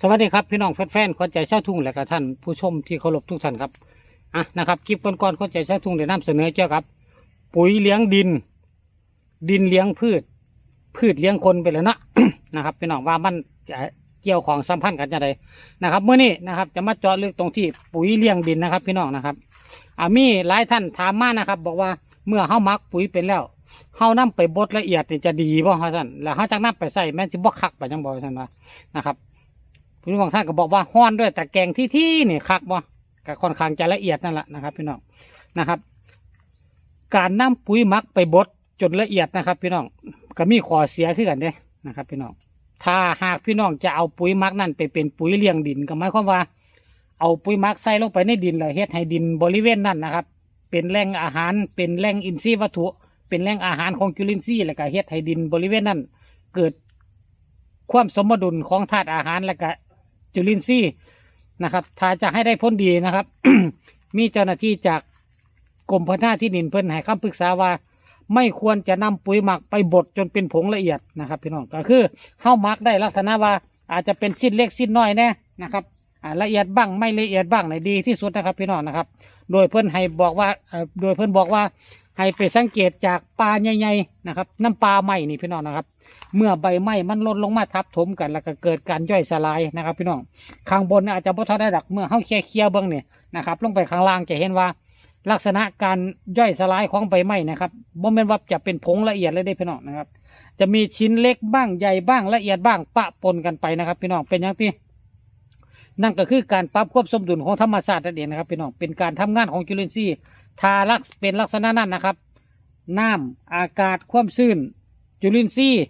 สวัสดีครับพี่น้องแฟนๆคนใจเช่าทุ่งและก็ท่านผู้ชมที่เคารพทุกท่านครับอะนะครับคลิปก่อนๆคนใจเช่าทุ่งได้นำเสนอเจ้าครับ ปุ๋ยเลี้ยงดิน ดินเลี้ยงพืช พืชเลี้ยงคนไปแล้วนะนะครับพี่น้องว่ามันจะเกี่ยวของสัมพันธ์กันยังไงนะครับเมื่อนี้นะครับ จะมาเจาะลึกตรงที่ปุ๋ยเลี้ยงดินนะครับ พี่น้องนะครับอ่ามีหลายท่านถามมานะครับ บอกว่าเมื่อเฮามักปุ๋ยเป็นแล้ว เฮานำไปบดละเอียดนี่จะดีบ่ฮะท่านแล้วเฮาจักนำไปใส่แม่นสิบ่คักไปจังบ่ท่านว่านะครับพี่น้องท่านก็บอกว่าฮ้อนด้วยแต่แกงที่ที่นี่คักบ่ก็ค่อนข้างจะละเอียดนั่นแหละนะครับ พี่น้องนะครับ การนำปุ๋ยมักไปบดจนละเอียดนะครับ พี่น้องก็มีข้อเสียขึ้นกันเด้นะครับ พี่น้องถ้าหากพี่น้องจะเอาปุ๋ยมักนั่นไปเป็นปุ๋ยเลี้ยงดินก็หมายความว่า เอาปุ๋ยมักใส่ลงไปในดินเลยเฮ็ดให้ดินบริเวณนั้นนะครับ เป็นแหล่งอาหารเป็นแหล่งอินทรีย์วัตถุ เป็นแหล่งอาหารของจุลินทรีย์แล้วก็เฮ็ดให้ดินบริเวณนั้น เกิดความสมดุลของธาตุอาหารและก็จุลินทรีย์นะครับถ้าจะให้ได้ผลดีนะครับ มีเจ้าหน้าที่จากกรมพัฒนาที่ดินเพิ่นให้คำปรึกษาว่า ไม่ควรจะนำปุ๋ยหมักไปบดจนเป็นผงละเอียดนะครับพี่น้องก็คือเข้าหมักได้ลักษณะว่าอาจจะเป็นสิ้นเล็กสิ้นน้อยแน่นะครับละเอียดบ้างไม่ละเอียดบ้างในดีที่สุดนะครับพี่น้องนะครับ โดยเพิ่อนให้บอกว่าโดยเพิ่อนบอกว่า ให้ไปสังเกตจากปลาใหญ่ๆนะครับ น้ำปลาไหมนี่พี่น้องนะครับ เมื่อใบไม้มันลดลงมาทับถมกัน แล้วก็เกิดการย่อยสลายนะครับ พี่น้องข้างบนเนี่ยอาจจะบ่ทันได้ดักเมื่อเฮาเคลียร์เคลียร์เบิ่งเนี่ยนะครับ ลงไปข้างล่างจะเห็นว่า ลักษณะการย่อยสลายของใบไม้นะครับบ่แม่นว่าจะเป็นผงละเอียดเลยได้พี่น้องนะครับ จะมีชิ้นเล็กบ้างใหญ่บ้างละเอียดบ้างปะปนกันไปนะครับ พี่น้องเป็นอย่างที่นั่นก็คือการปรับควบสมดุลของธรรมชาตินั่นเองนะครับพี่น้องเป็นการทำงานของจุลินทรีย์ ทาลักเป็นลักษณะนั้นนะครับ น้ำอากาศความชื้น จุลินทรีย์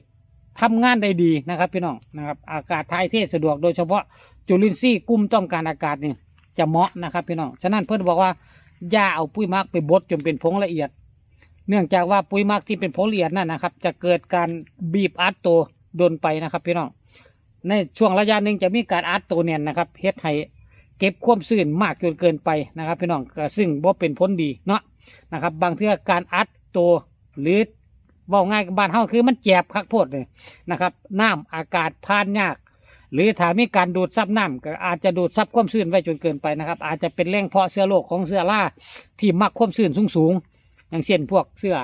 ทำงานได้ดีนะครับพี่น้องนะครับ อากาศถ่ายเทสะดวกโดยเฉพาะจุลินทรีย์กลุ่มต้องการอากาศนี่จะเหมาะนะครับพี่น้องฉะนั้นเพื่อนบอกว่าอย่าเอาปุ๋ยมักไปบดจนเป็นผงละเอียด เนื่องจากว่าปุ๋ยมักที่เป็นผงละเอียดนั่นนะครับ จะเกิดการบีบอัดตัวโดนไปนะครับพี่น้องในช่วงระยะหนึ่งจะมีการอัดตัวเนี่ยนะครับเฮ็ดให้ ก็บความชื้นมากจนเกินไปนะครับพี่น้องซึ่งบ่เป็นผลดีเนาะนะครับ บางเทื่อการอัดตัวหรือว่าง่ายกับบ้านเฮาคือมันแจบคักโพดเลยนะครับ น้ำอากาศผ่านยาก หรือถ้ามีการดูดซับน้ำก็อาจจะดูดซับความชื้นไว้จนเกินไปนะครับ อาจจะเป็นแหล่งเพาะเชื้อโรคของเชื้อราที่มักความชื้นสูงๆอย่างเช่นพวกเสื้อ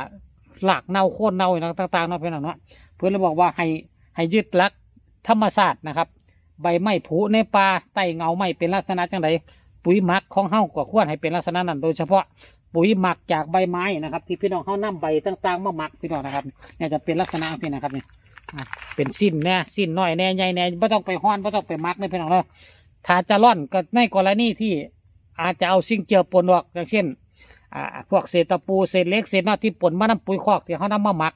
หลากเน่าโค่นเน่าอย่างต่างๆเนาะพี่น้องเนาะเพื่อนเลยบอกว่าให้ให้ยึดหลักธรรมชาตินะครับ ใบไม้ผุในป่าใต้เงาไม้เป็นลักษณะจังไดปุ๋ยหมักของเฮาก็ควรให้เป็นลักษณะนั้นโดยเฉพาะปุ๋ยหมักจากใบไม้นะครับ ที่พี่น้องเฮานํใบต่างๆมาหมักพี่น้องนะครับเนี่ยจะเป็นลักษณะนี้นะครับเนี่อะเป็นสิ้นแน่สิ้นน้อยแน่ใหญ่แน่ไม่ต้องไปห้อนไม่ต้องไปหมักเลยพี่น้องเนาะถ้าจะร่อนก็ในกรณีที่อาจจะเอาสิ่งเจือปนออกอย่างเช่นอ่าพวกเศษตะปูเศษเล็กเศษน็อตที่ปนมาน้ำปุ๋ยคอกที่เขานำมาหมัก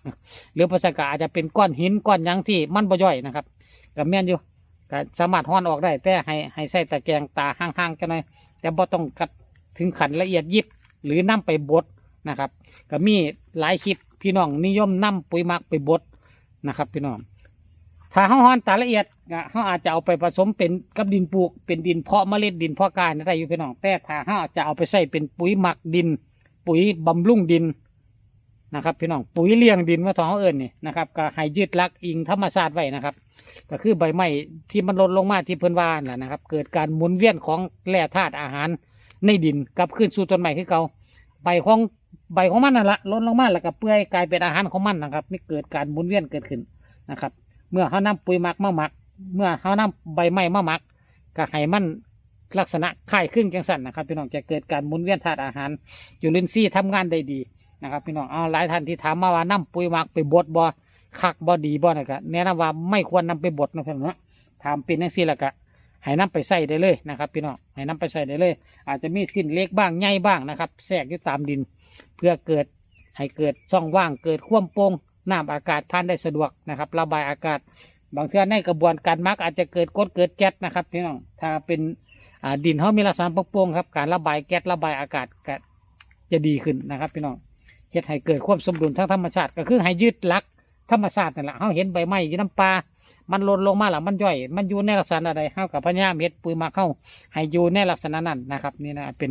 หรือภาษากาอาจจะเป็นก้อนหินก้อนยังที่มันบ่ย่อยนะครับกับแม่นอยู่ ก็สามารถห้อนออกได้ แต่ให้ให้ใส่ตะแกรงตาห่างๆกันหน่อยแต่บ่ต้องกัดถึงขันละเอียดยิบหรือนํไปบดนะครับ ก็มีหลายคลิปพี่น้องนิยมนํปุ๋ยหมักไปบดนะครับ พี่น้องถ้าห้าห้อนตาละเอียดก็เขาอาจจะเอาไปผสมเป็นกับดินปลูกเป็นดินเพาะเมล็ดดินเพาะกายได้อยู่พี่น้องแต่ถ้าเขาจะเอาไปใส่เป็นปุ๋ยหมักดิน ปุ๋ยบำรุงดินนะครับ พี่น้องปุ๋ยเลี้ยงดินว่าท้องเขาเอิญนี่นะครับก็ให้ยึดลักอิงธรรมชาติไว้นะครับ ก็คือใบไม้ที่มันลดลงมาที่เพิ่นว่านั่นแหละนะครับ เกิดการหมุนเวียนของแร่ธาตุอาหารในดินกลับขึ้นสู่ต้นไม้คือเก่าใบของใบของมันนั่นแหละลดลงมาแล้วก็เปื่อยกลายเป็นอาหารของมันนะครับนี่เกิดการหมุนเวียนเกิดขึ้นนะครับ เมื่อเขานำปุ๋ยหมักมาหมัก เมื่อเขานำใบไม้มาหมักก็ให้มันลักษณะคล้ายคลึงจังสันนะครับพี่น้องจะเกิดการหมุนเวียนธาตุอาหารจุลินทรีย์ทำงานได้ดีนะครับพี่น้องเอาหลายท่านที่ถามมาว่านำปุ๋ยหมักไปบดบ่ คักบอดีบอนะครับแนะนำว่าไม่ควรนำไปบดนะพี่น้องเนาะทำเป็นนังซี่แล้วก็ให้นำไปใส่ได้เลยนะครับพี่น้องให้นำไปใส่ได้เลย อาจจะมีสิ้นเล็กบ้างใหญ่บ้างนะครับแทรกอยู่ตามดิน เพื่อเกิดให้เกิดช่องว่างเกิดข่วมโปร่งน้ำอากาศผ่านได้สะดวกนะครับ ระบายอากาศ บางเทื่อในกระบวนการมักอาจจะเกิดกดเกิดแก๊สนะครับพี่น้องถ้าเป็นดินเขามีลักษณะโปร่งๆครับการระบายแก๊สระบายอากาศก็จะดีขึ้นนะครับ พี่น้องเฮ็ดให้เกิดความสมดุลทางธรรมชาติ ก็คือให้ยืดหลัก ธรรมชาตินั่นแหละเขาเห็นใบไม้อยู่น้ำปลามันหล่นลงมาแล้วมันย่อย มันอยู่ในลักษณะใดเขากับพญาเม็ดปุ๋ยมาเข้าให้อยู่ในลักษณะนั้นนะครับ นี่นะเป็น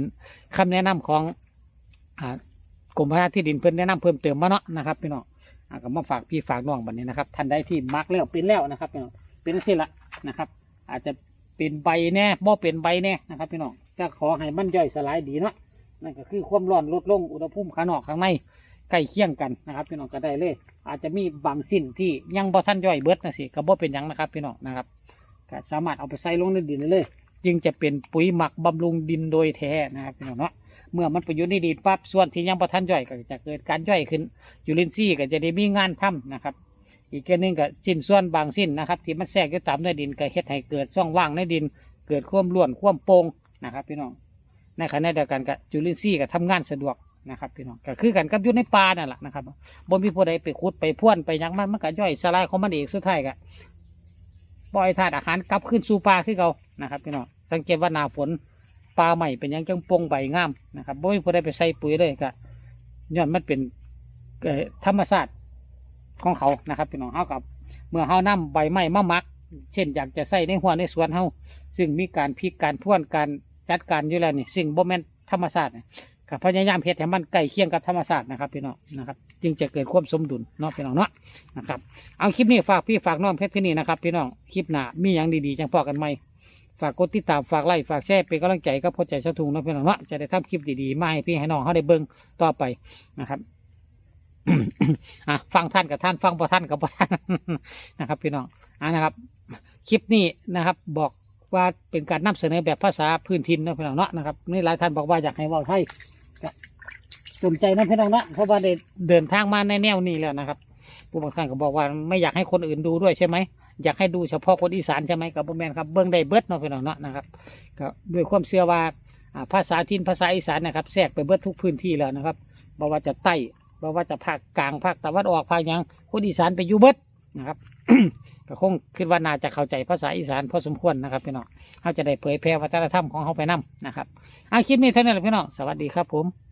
คำแนะนำของอกรมพัฒนาที่ดินเพิ่นแนะนำเพิ่มเติมมาเนาะนะครับพี่น้องก็มาฝากพี่ฝากน้องบัดนี้นะครับท่านใดที่มักแล้วเป็นแล้วนะครับพี่น้องเป็นสิละนะครับ อาจจะเป็นใบแน่บ่เป็นใบแน่นะครับพี่น้องก็ขอให้มันย่อยสลายดีเนาะนั่นก็คือความร้อนลดลงอุณหภูมิข้างนอกข้างใน ใกล้เคียงกันนะครับพี่น้องก็ได้เลย อาจจะมีบางสิ่นที่ยังบ่ทันย่อยเบิดนะสิก็บ่เป็นยังนะครับพี่น้องนะครับก็สามารถเอาไปใส่ลงในดินได้เลย จึงจะเป็นปุ๋ยหมักบำรุงดินโดยแท้นะครับพี่น้องเนาะเมื่อมันไปอยู่ในดินปั๊บส่วนที่ยังบ่ทันย่อยก็จะเกิดการย่อยขึ้นจุลินทรีย์ก็จะได้มีงานทำนะครับอีกแค่นึงก็สิ้นส่วนบางสิ้นนะครับ ที่มันแทรกอยู่ตามในดินก็เฮ็ดให้เกิดช่องว่างในดิน เกิดความร่วนความโป่งนะครับพี่น้องในขณะเดียวกันกับจุลินทรีย์ก็ทำงานสะดวก นะครับพี่น้องก็คือกันกับอยู่ในป่านั่นแหละนะครับบ่มีผู้ใดไปขุดไปพ่วนไปยังมันมันก็ย่อยสลายของมันเองสุดท้ายก็ปล่อยธาตุอาหารกลับขึ้นสู่ป่าคือเก่านะครับพี่น้องสังเกตว่าหนาฝนป่าใหม่เป็นยังจังโปงใบงามนะครับบ่มีผู้ใดไปใส่ปุ๋ยเลยก็ย้อนมันเป็นธรรมชาติของเขานะครับพี่น้องเฮากับเมื่อเฮานำใบไม้มามัก เช่นอยากจะใส่ในหัวในสวนเฮาซึ่งมีการพลิกการพ่วนการจัดการอยู่แล้วนี่สิ่งบ่แม่นธรรมชาตินี่ กับพยายามเฮ็ดให้มันใกล้เคียงกับธรรมชาตินะครับพี่น้องนะครับ จึงจะเกิดความสมดุลเนาะพี่น้องเนาะนะครับเอาคลิปนี้ฝากพี่ฝากน้องเพชรที่นี่นะครับ พี่น้องคลิปหน้ามีอย่างดีๆจังพอกันไหมฝากกดติดตามฝากไลค์ฝากแชร์เป็นกำลังใจกับพ่อใจเสาทุงเนาะพี่น้องเนาะจะได้ทำคลิปดีๆมาให้พี่ให้น้องเขาได้เบิ่งต่อไปนะครับอะฟังท่านกับท่านฟังพอท่านกับพอท่านนะครับ พี่น้องอ่านะครับ คลิปนี้นะครับ บอกว่าเป็นการนำเสนอแบบภาษาพื้นถิ่นเนาะพี่น้องเนาะนะครับนี่หลายท่านบอกว่าอยากให้เว่าไทย สนใจนะพี่น้องเนาะเพราะว่าได้เดินทางมาในแนวนี้แล้วนะครับผู้บางท่านก็บอกว่าไม่อยากให้คนอื่นดูด้วยใช่ไหมอยากให้ดูเฉพาะคนอีสานใช่ไหมกับพ่แมนครับเบิ้องได้เบิดเนาะพี่น้องเนาะนะครับก็ด้วยความเชื่อว่าภาษาถิ่นภาษาอีสานนะครับแทรกไปเบิดทุกพื้นที่แล้วนะครับบอกว่าจะใต้บอกว่าจะภาคกลางภาคตะวันออกภาคยังคนอีสานไปอยู่เบิดนะครับก็คงคิดว่าน่าจะเข้าใจภาษาอีสานพอสมควรนะครับพี่น้องเขาจะได้เผยแพร่วัฒนธรรมของเขาไปนํนะครับ อาคลิปนี้เท่านั้นแหละพี่น้อง สวัสดีครับผม